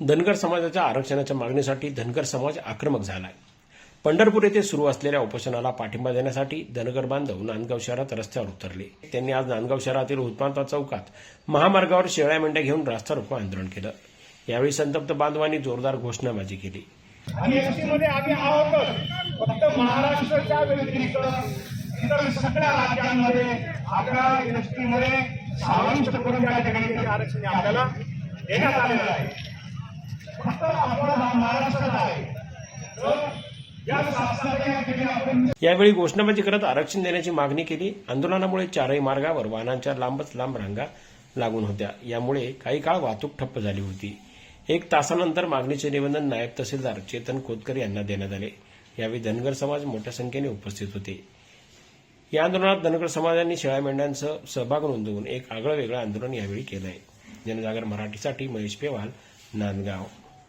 धनगर समाजाच्या आरक्षणाच्या मागणीसाठी धनगर समाज आक्रमक झालाय. पंढरपूर येथे सुरू असलेल्या उपोषणाला पाठिंबा देण्यासाठी धनगर बांधव नांदगाव शहरात रस्त्यावर उतरले. त्यांनी आज नांदगाव शहरातील उत्पांता चौकात महामार्गावर शेळ्या मेंढ्या घेऊन रास्ता रोको आंदोलन केलं. यावेळी संतप्त बांधवांनी जोरदार घोषणाबाजी केली. आणि एसटीमध्ये आम्ही आहोतच फक्त महाराष्ट्राच्या व्यतिरिक्त इतर सगळ्या राज्यांमध्ये एसटीमध्ये करून त्या ठिकाणी आरक्षण आपल्याला देण्यात आलेलं आहे फक्त आपण हा महाराष्ट्रात आहे तर या शासनाच्या या ठिकाणी आपण यावेळी घोषणाबाजी करत आरक्षण देण्याची मागणी केली. आंदोलनामुळे चारही मार्गावर वाहनांच्या लांबच लांब रांगा लागून होत्या. यामुळे काही काळ वाहतूक ठप्प झाली होती. एक तासानंतर मागणीचे निवेदन नायब तहसीलदार चेतन खोतकर यांना देण्यात आले. यावेळी धनगर समाज मोठ्या संख्येने उपस्थित होते. या आंदोलनात धनगर समाजांनी शेळ्या मेंढ्यांसह सहभाग नोंदवून एक आगळं वेगळं आंदोलन यावेळी केलं आहे जनजागर मराठीसाठी महेश पेवाल नांदगाव.